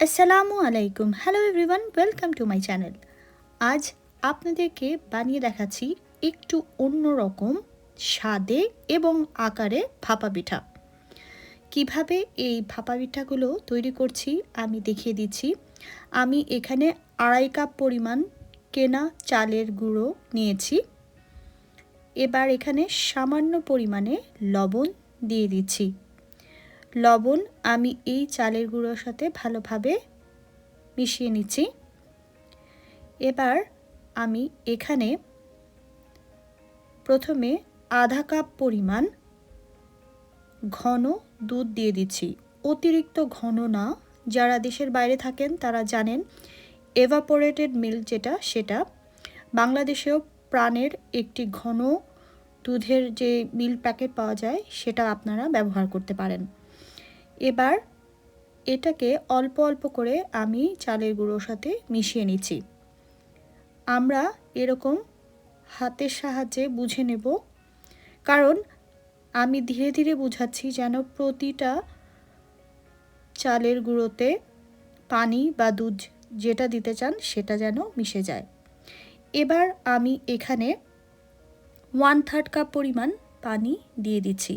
আসসালামু আলাইকুম hello everyone welcome to my channel আজ আপনাদেরকে বানিয়ে দেখাচ্ছি একটু অন্যরকম স্বাদে এবং আকারে ভাপা পিঠা। কীভাবে এই ভাপা পিঠাগুলো তৈরি করছি আমি দেখিয়ে দিচ্ছি। আমি এখানে আড়াই কাপ পরিমাণ কেনা চালের গুঁড়ো নিয়েছি। এবার এখানে সামান্য পরিমাণে লবণ দিয়ে দিচ্ছি। লবণ আমি এই চালের গুঁড়োর সাথে ভালোভাবে মিশিয়ে নিচ্ছি। এবার আমি এখানে প্রথমে আধা কাপ পরিমাণ ঘন দুধ দিয়ে দিচ্ছি। অতিরিক্ত ঘন না। যারা দেশের বাইরে থাকেন তারা জানেন এভাপোরেটেড মিল্ক যেটা, সেটা বাংলাদেশেও প্রাণের একটি ঘন দুধের যে মিল্ক প্যাকেট পাওয়া যায়, সেটা আপনারা ব্যবহার করতে পারেন। এবার এটাকে অল্প অল্প করে আমি চালের গুঁড়োর সাথে মিশিয়ে নিচ্ছি। আমরা এরকম হাতের সাহায্যে বুঝে নেব, কারণ আমি ধীরে ধীরে বুঝাচ্ছি যেন প্রতিটা চালের গুঁড়োতে পানি বা দুধ যেটা দিতে চান সেটা যেন মিশে যায়। এবার আমি এখানে ওয়ান থার্ড কাপ পরিমাণ পানি দিয়ে দিচ্ছি।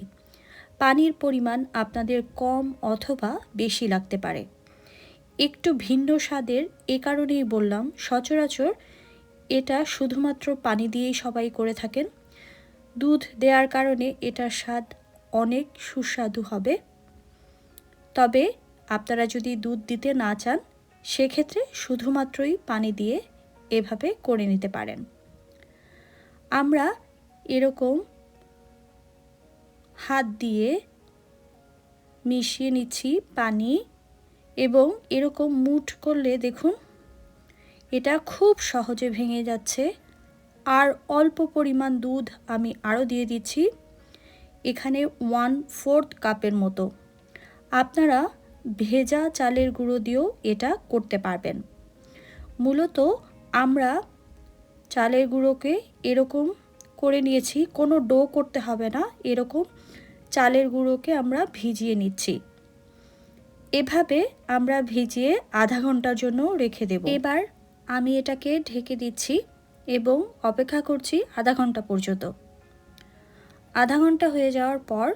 পানির পরিমাণ আপনাদের কম অথবা বেশি লাগতে পারে। একটু ভিন্ন স্বাদের এ কারণেই বললাম, সচরাচর এটা শুধুমাত্র পানি দিয়েই সবাই করে থাকেন। দুধ দেওয়ার কারণে এটার স্বাদ অনেক সুস্বাদু হবে। তবে আপনারা যদি দুধ দিতে না চান, সেক্ষেত্রে শুধুমাত্রই পানি দিয়ে এভাবে করে নিতে পারেন। আমরা এরকম হাত দিয়ে মিশিয়ে নিচ্ছি পানি এবং এরকম মুঠ করলে দেখুন, এটা খুব সহজে ভেঙে যাচ্ছে। আর অল্প পরিমাণ দুধ আমি আরও দিয়ে দিচ্ছি, এখানে ওয়ান ফোর্থ কাপের মতো। আপনারা ভেজা চালের গুঁড়ো দিয়েও এটা করতে পারবেন। মূলত আমরা চালের গুঁড়োকে এরকম করে নিয়েছি, কোনো ডো করতে হবে না, এরকম চালের গুঁড়োকে আমরা ভিজিয়ে নিচ্ছি। এভাবে আমরা ভিজিয়ে আধা ঘণ্টার জন্য রেখে দেব। এবার আমি এটাকে ঢেকে দিচ্ছি এবং অপেক্ষা করছি আধা ঘণ্টা পর্যন্ত। আধা ঘণ্টা হয়ে যাওয়ার পর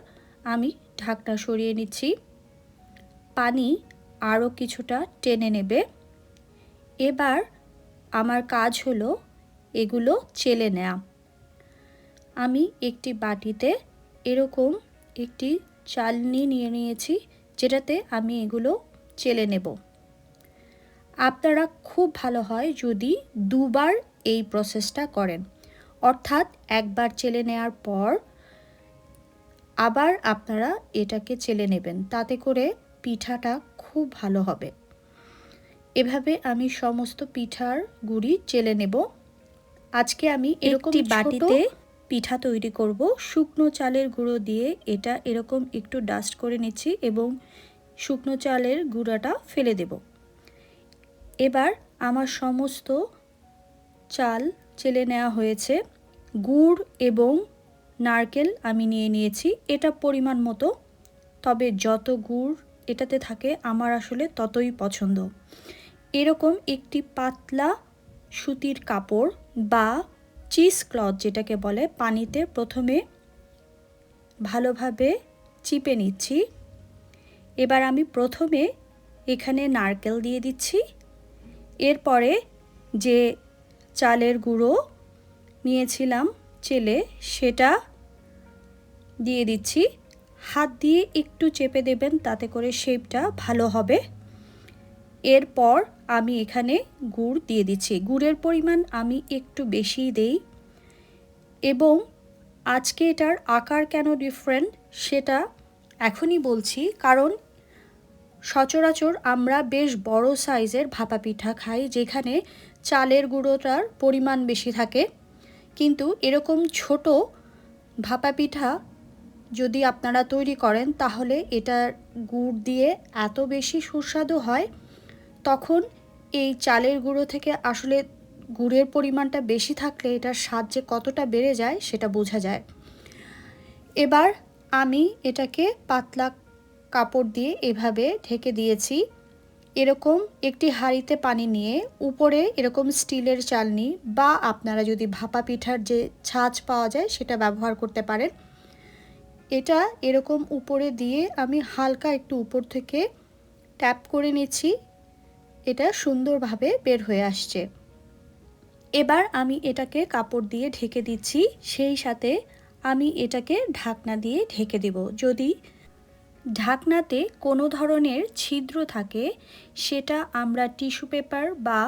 আমি ঢাকনা সরিয়ে নিচ্ছি। পানি আরও কিছুটা টেনে নেবে। এবার আমার কাজ হলো এগুলো চেলে নেওয়া আমি একটি বাটিতে এরকম একটি চালনি নিয়ে নিয়েছি যেটাতে আমি এগুলো চেলে নেব। আপনারা খুব ভালো হয় যদি দুবার এই প্রসেসটা করেন। অর্থাৎ একবার চেলে নেওয়ার পর আবার আপনারা এটাকে চেলে নেবেন তাতে করে পিঠাটা খুব ভালো হবে। এভাবে আমি সমস্ত পিঠার গুড়ি চেলে নেব। আজকে আমি এরকম বাটিতে পিঠা তৈরি করব। শুকনো চালের গুঁড়ো দিয়ে এটা এরকম একটু ডাস্ট করে নিচ্ছি এবং শুকনো চালের গুঁড়াটা ফেলে দেব। এবার আমার সমস্ত চাল চেলে নেওয়া হয়েছে। গুড় এবং নারকেল আমি নিয়ে নিয়েছি। এটা পরিমাণ মতো। তবে যত গুড় এটাতে থাকে, আমার আসলে ততই পছন্দ। এরকম একটি পাতলা সুতির কাপড় বা চিজ ক্লথ যেটাকে বলে, পানিতে প্রথমে ভালোভাবে চিপে নিচ্ছি। এবার আমি প্রথমে এখানে নারকেল দিয়ে দিচ্ছি। এরপরে যে চালের গুঁড়ো নিয়েছিলাম চেলে, সেটা দিয়ে দিচ্ছি। হাত দিয়ে একটু চেপে দেবেন, তাতে করে শেপটা ভালো হবে। এরপর আমি এখানে গুড় দিয়ে দিচ্ছি। গুড়ের পরিমাণ আমি একটু বেশিই দেই। এবং আজকে এটার আকার কেন ডিফারেন্ট সেটা এখনই বলছি। কারণ সচরাচর আমরা বেশ বড় সাইজের ভাপা পিঠা খাই, যেখানে চালের গুঁড়োটার পরিমাণ বেশি থাকে। কিন্তু এরকম ছোট ভাপা পিঠা যদি আপনারা তৈরি করেন, তাহলে এটার গুড় দিয়ে এত বেশি সুস্বাদু হয় তখন এই চালের গুঁড়ো থেকে আসলে গুড়ের পরিমাণটা বেশি থাকলে এটার স্বাদ যে কতটা বেড়ে যায় সেটা বোঝা যায়। এবার আমি এটাকে পাতলা কাপড় দিয়ে এভাবে ঢেকে দিয়েছি। এরকম একটি হাঁড়িতে পানি নিয়ে উপরে এরকম স্টিলের চালনি বা আপনারা যদি ভাপা পিঠার যে ছাঁচ পাওয়া যায় সেটা ব্যবহার করতে পারেন। এটা এরকম উপরে দিয়ে আমি হালকা একটু উপর থেকে ট্যাপ করে নিচ্ছি। এটা সুন্দরভাবে বের হয়ে আসছে। এবার আমি এটাকে কাপড় দিয়ে ঢেকে দিচ্ছি, সেই সাথে আমি এটাকে ঢাকনা দিয়ে ঢেকে দেব। যদি ঢাকনাতে কোনো ধরনের ছিদ্র থাকে, সেটা আমরা টিস্যু পেপার বা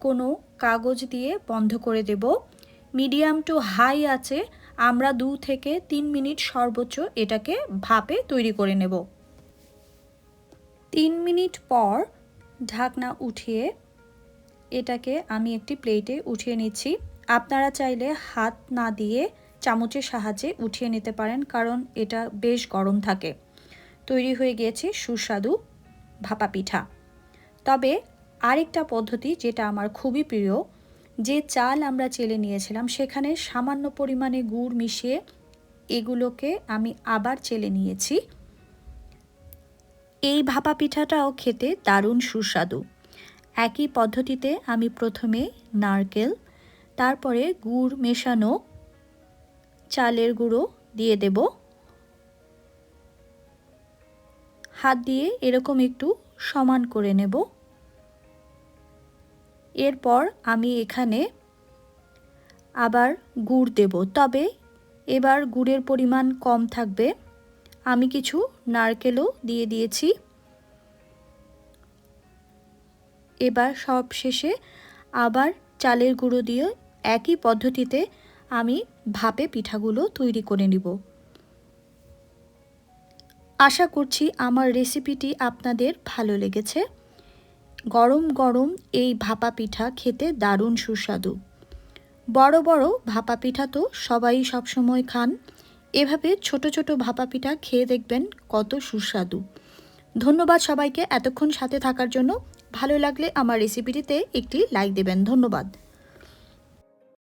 কোনো কাগজ দিয়ে বন্ধ করে দেব। মিডিয়াম টু হাই আছে, আমরা দু থেকে তিন মিনিট সর্বোচ্চ এটাকে ভাপে তৈরি করে নেব। তিন মিনিট পর ঢাকনা উঠিয়ে এটাকে আমি একটি প্লেটে উঠিয়ে নিচ্ছি। আপনারা চাইলে হাত না দিয়ে চামচের সাহায্যে উঠিয়ে নিতে পারেন, কারণ এটা বেশ গরম থাকে। তৈরি হয়ে গিয়েছে সুস্বাদু ভাপা পিঠা। তবে আরেকটা পদ্ধতি যেটা আমার খুবই প্রিয়, যে চাল আমরা চেলে নিয়েছিলাম, সেখানে সামান্য পরিমাণে গুড় মিশিয়ে এগুলোকে আমি আবার চেলে নিয়েছি। এই ভাপা পিঠাটাও খেতে দারুণ সুস্বাদু। একই পদ্ধতিতে আমি প্রথমে নারকেল, তারপরে গুড় মেশানো চালের গুঁড়ো দিয়ে দেব। হাত দিয়ে এরকম একটু সমান করে নেব। এরপর আমি এখানে আবার গুড় দেব। তবে এবার গুড়ের পরিমাণ কম থাকবে। আমি কিছু নারকেলও দিয়ে দিয়েছি। এবার সব শেষে আবার চালের গুঁড়ো দিয়ে একই পদ্ধতিতে আমি ভাপে পিঠাগুলো তৈরি করে নিব। আশা করছি আমার রেসিপিটি আপনাদের ভালো লেগেছে। গরম গরম এই ভাপা পিঠা খেতে দারুণ সুস্বাদু। বড় বড় ভাপা পিঠা তো সবাই সবসময় খান। এভাবে ছোট ছোট ভাপা পিঠা খেয়ে দেখবেন কত সুস্বাদু। ধন্যবাদ সবাইকে এতক্ষণ সাথে থাকার জন্য। ভালো লাগলে আমার রেসিপিটিতে একটি লাইক দেবেন। ধন্যবাদ।